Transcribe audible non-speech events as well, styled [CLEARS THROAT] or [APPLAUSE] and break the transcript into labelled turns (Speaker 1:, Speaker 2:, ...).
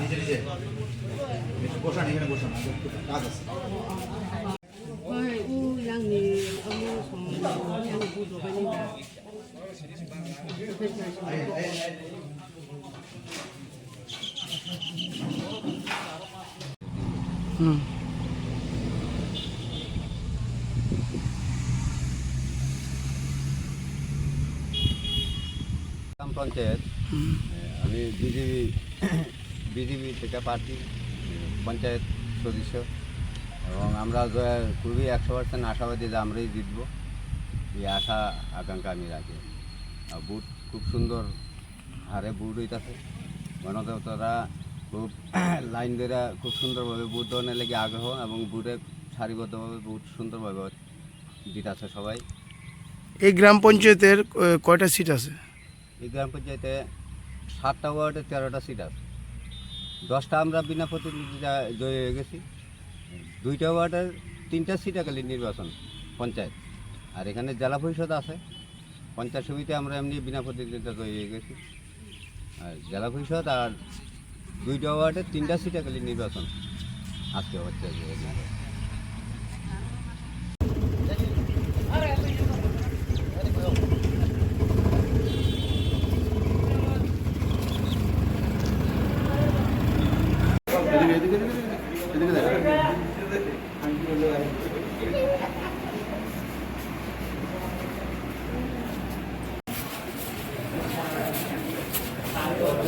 Speaker 1: নিজে নিজে। বসান এখানে বসান কাজ আছে।
Speaker 2: গ্রাম পঞ্চায়েত, আমি বিজেপি বিজেপি থেকে পার্টি, পঞ্চায়েত সদস্য, এবং আমরা খুবই একশো পার্সেন্ট আশাবাদী যে আমরাই জিতবো। এই আশা আকাঙ্ক্ষা আমি রাখি। আর বুট খুব সুন্দর হারে বুট হইতাছে। গণদেবতারা খুব [CLEARS THROAT] লাইন ধরে খুব সুন্দরভাবে বুট ধরনের লেগে আগ্রহ এবং বুটে সারিবদ্ধভাবে বুট সুন্দরভাবে দিতেছে সবাই।
Speaker 3: এই গ্রাম পঞ্চায়েতের কয়টা সিট আছে?
Speaker 2: এই গ্রাম পঞ্চায়েতে সাতটা ওয়ার্ডে তেরোটা সিট আছে। দশটা আমরা বিনা প্রতিনিধিতা জয়ী হয়ে গেছি। দুইটা ওয়ার্ডের তিনটা সিট একালি নির্বাচন পঞ্চায়েত। আর এখানে জেলা পরিষদ আছে পঞ্চায়েত সমিতি আমরা এমনি বিনা প্রতিনিধিতা জয়ী হয়ে গেছি আর জেলা পরিষদ আর দুইটা ওয়ার্ডের তিনটা সিট একালি নির্বাচন আজকে হচ্ছে এখানে।